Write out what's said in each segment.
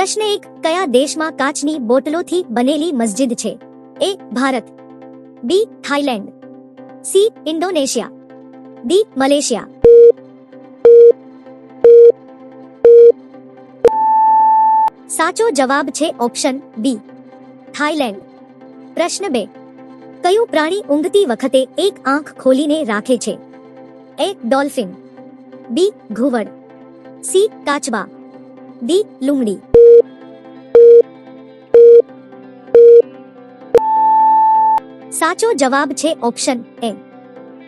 પ્રશ્ન એક, કયા દેશમાં કાચની બોટલોથી બનેલી મસ્જિદ છે? A, Bharat. B Thailand C, Indonesia. D, Malaysia. સાચો જવાબ છે ઓપ્શન બી થાઈલેન્ડ પ્રશ્ન બે, કયું પ્રાણી ઊંઘતી વખતે એક આંખ ખોલીને રાખે છે? A, dolphin. બી, ઘુવડ. સી, કાચબા. ડી લુમડી સાચો જવાબ છે ઓપ્શન એ.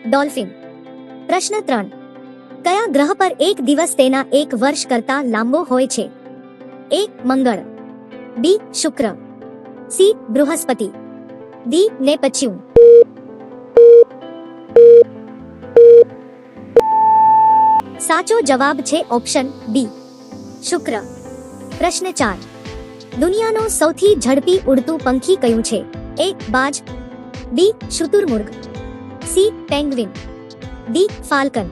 ડોલ્ફિન. પ્રશ્ન ત્રણ. કયા ગ્રહ પર એક દિવસ તેના એક વર્ષ કરતા લાંબો હોય છે? A, Mangal. B, Shukra. C, Brihaspati. D, Neptune. સાચો જવાબ છે ઓપ્શન બી. શુક્ર. પ્રશ્ન ચાર. દુનિયાનો સૌથી ઝડપી ઉડતું પંખી કયું છે? એ, બાજ. બી શુતુરમુર્ગ સી પેંગ્વિન ડી ફાલ્કન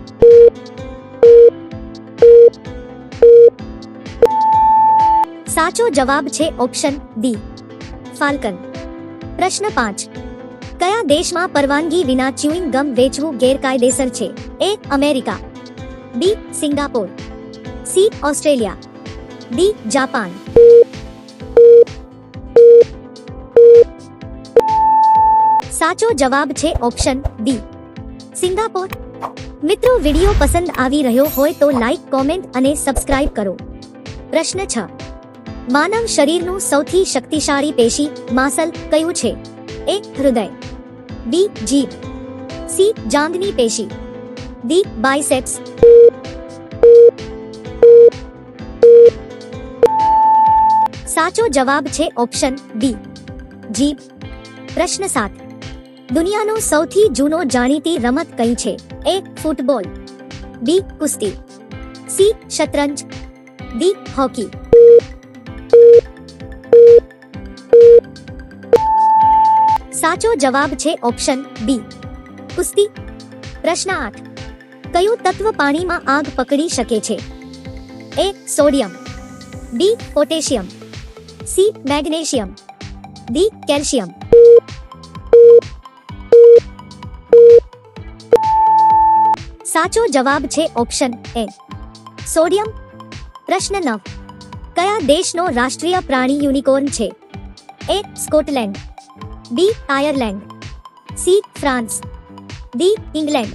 સાચો જવાબ છે ઓપ્શન ડી ફાલ્કન પ્રશ્ન પાંચ કયા દેશમાં પરવાનગી વિના ચ્યુઇંગ ગમ વેચવું ગેરકાયદેસર છે A America B Singapore C Australia D Japan સાચો જવાબ છે ઓપ્શન ડી સિંગાપોર. મિત્રો, વીડિયો પસંદ આવી રહ્યો હોય તો લાઈક, કોમેન્ટ અને સબસ્ક્રાઇબ કરો. પ્રશ્ન છ. માનવ શરીરનું સૌથી શક્તિશાળી પેશી માસલ કયું છે? એ, હૃદય. બી, જીભ. સી જાંઘની પેશી. ડી બાયસેપ્સ સાચો જવાબ છે ઓપ્શન ડી જીભ. પ્રશ્ન સાત. દુનિયાનો સૌથી જૂનો જાણીતી રમત કઈ છે? એ ફૂટબોલ, બી કુસ્તી, સી શતરંજ, ડી હોકી. સાચો જવાબ છે ઓપ્શન બી, કુસ્તી. પ્રશ્ન આઠ, કયું તત્વ પાણીમાં આગ પકડી શકે છે? A sodium, B potassium, C magnesium, D calcium. સાચો જવાબ છે ઓપ્શન એ. સોડિયમ. પ્રશ્ન નવ. કયા દેશનો રાષ્ટ્રીય પ્રાણી યુનિકોર્ન છે? A, Scotland. B, Ireland. C, France. D, England.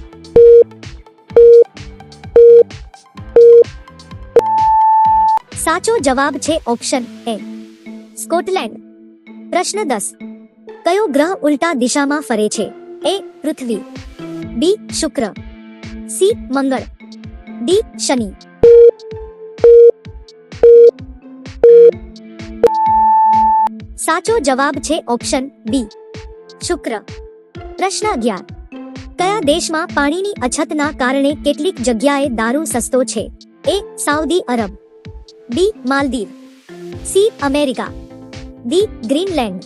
સાચો જવાબ છે ઓપ્શન એ. સ્કોટલેન્ડ. પ્રશ્ન દસ. કયો ગ્રહ ઉલટા દિશામાં ફરે છે? A, Prithvi. B, Shukra. C, Mangal. D, Shani. સાચો જવાબ છે ઓપ્શન બી. શુક્ર. પ્રશ્ન અગિયાર. કયા દેશમાં પાણીની અછતના કારણે કેટલીક જગ્યાએ દારૂ સસ્તો છે? A, Saudi Arab. B, Maldives. C, America. D, Greenland.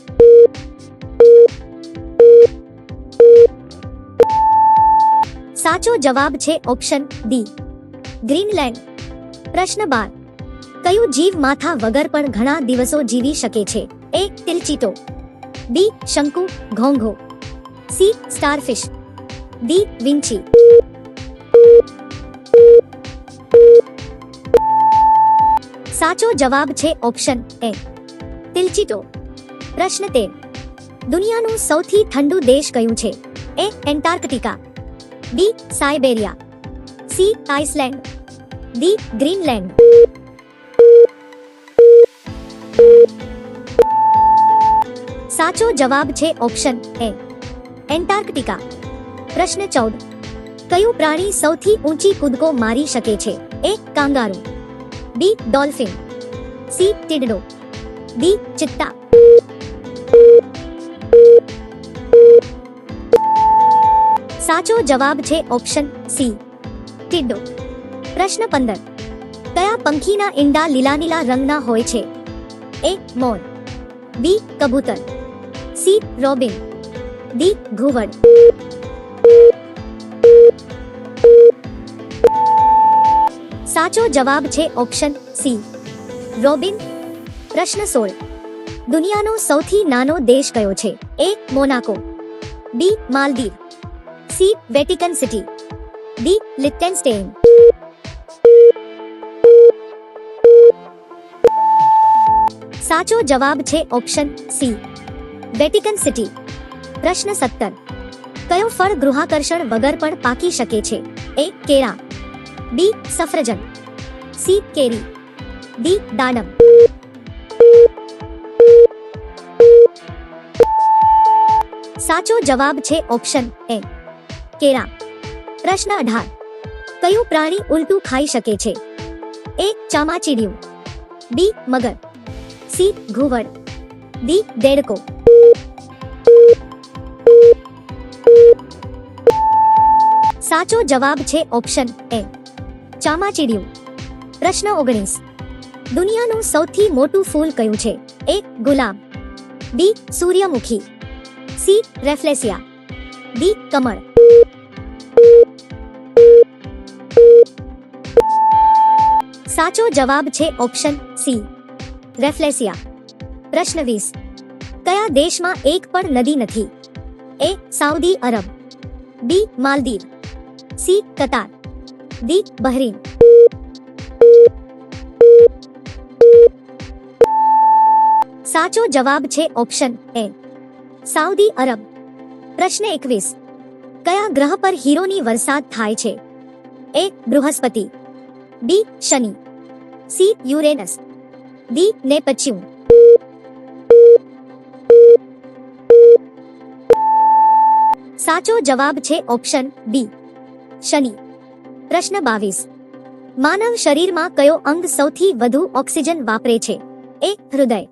સાચો જવાબ છે ઓપ્શન ડી. ગ્રીનલેન્ડ. પ્રશ્ન બાર. કયું જીવ માથા વગર પણ ઘણા દિવસો જીવી શકે છે? એ. તિલચીટો. બી. શંકુ, ઘોંઘો. સી. સ્ટારફિશ. ડી. વિંચી સાચો જવાબ છે ઓપ્શન એ. તિલચીટો. પ્રશ્ન તેર. દુનિયાનું સૌથી ઠંડુ દેશ કયું છે? A Antarctica. B Siberia C Iceland D Greenland સાચો જવાબ છે ઓપ્શન એ એન્ટાર્કટિકા પ્રશ્ન ચૌદ કયું પ્રાણી સૌથી ઊંચી કૂદકો મારી શકે છે A kangaroo B dolphin C ટીડડો D ચિત્તા સાચો જવાબ છે ઓપ્શન સી. ટીડો. પ્રશ્ન પંદર. કયા પંખીના ઈંડા લીલા લીલા રંગના હોય છે? એ. મોર. બી. કબૂતર. સી. રોબિન. ડી. ઘુવડ. સાચો જવાબ છે ઓપ્શન સી. રોબિન. પ્રશ્ન સોળ. દુનિયાનો સૌથી નાનો દેશ કયો છે? A. Monaco. B. Maldives. C Vatican City D Liechtenstein સાચો જવાબ છે ઓપ્શન સી વેટિકન સિટી પ્રશ્ન સત્તર કયો ફળ ગૃહાકર્ષણ વગર પણ પાકી શકે છે એ કેળા બી સફરજન સી કેરી ડી દાડમ સાચો જવાબ છે ઓપ્શન એ કેળા. પ્રશ્ન અઢાર. કયું પ્રાણી ઉલટું ખાઈ શકે છે? એ ચામાચીડિયું. બી મગર. સી ઘુવડ. ડી દેડકો. સાચો જવાબ છે ઓપ્શન એ. ચામાચીડિયું. પ્રશ્ન ઓગણીસ. દુનિયાનું સૌથી મોટું ફૂલ કયું છે? એ ગુલાબ બી સૂર્યમુખી. C rafflesia. ડી કમળ. સાચો જવાબ છે ઓપ્શન સી રેફ્લેસિયા પ્રશ્ન વીસ કયા દેશમાં એક પણ નદી નથી A Saudi Arab B Maldives C Qatar D Bahrain સાચો જવાબ છે ઓપ્શન એ સાઉદી અરબ પ્રશ્ન એકવીસ કયા ગ્રહ પર હીરોની વરસાદ થાય છે A Brihaspati B Shani C Uranus D Neptune સાચો જવાબ છે ઓપ્શન બી શનિ. પ્રશ્ન બાવીસ. માનવ શરીરમાં કયો અંગ સૌથી વધુ ઓક્સિજન વાપરે છે? એ. હૃદય.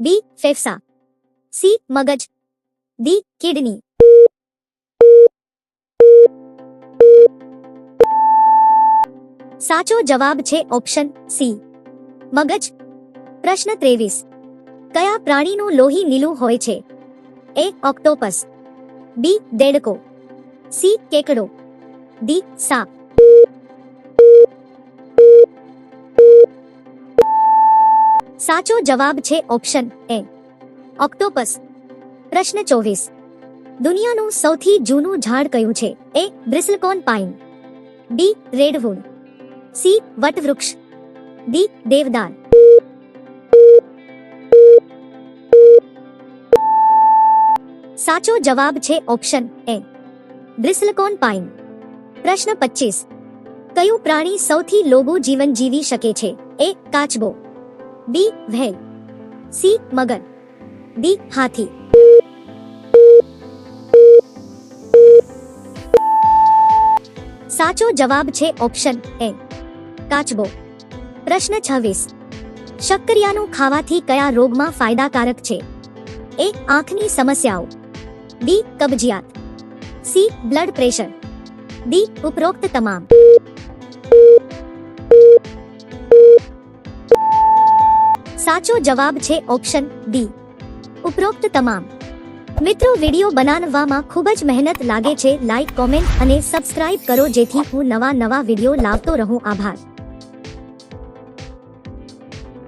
બી. ફેફસા. સી. મગજ. ડી. કિડની. સાચો જવાબ છે ઓપ્શન સી. મગજ. પ્રશ્ન ત્રેવીસ. કયા પ્રાણીનું લોહી લીલું હોય છે? A, octopus. બી, દેડકો. સી, કેકડો. ડી, સાપ. સાચો જવાબ છે ઓપ્શન એ. ઓક્ટોપસ. પ્રશ્ન ચોવીસ. દુનિયાનું સૌથી જૂનું ઝાડ કયું છે? A, bristlecone pine. B, redwood. C વટવૃક્ષ D દેવદાર સાચો જવાબ છે ઓપ્શન એ બ્રિસલકોન પાઇન પ્રશ્ન પચીસ કયું પ્રાણી સૌથી લોબું જીવન જીવી શકે છે એ કાચબો બી વ્હેલ સી મગર ડી હાથી સાચો જવાબ છે ઓપ્શન એ કાચબો. પ્રશ્ન છવ્વીસ. શક્કરિયાનું ખાવાથી કયા રોગમાં ફાયદાકારક છે? એ, આંખની સમસ્યાઓ. બી, કબજિયાત. C, blood pressure. ડી, ઉપરોક્ત તમામ. સાચો જવાબ છે ઓપ્શન ડી. ઉપરોક્ત તમામ. મિત્રો, વિડિયો બનાવવામાં ખૂબ જ મહેનત લાગે છે. લાઈક, કોમેન્ટ અને સબસ્ક્રાઇબ કરો જેથી હું નવા નવા વીડિયો લાવતો રહું. આભાર.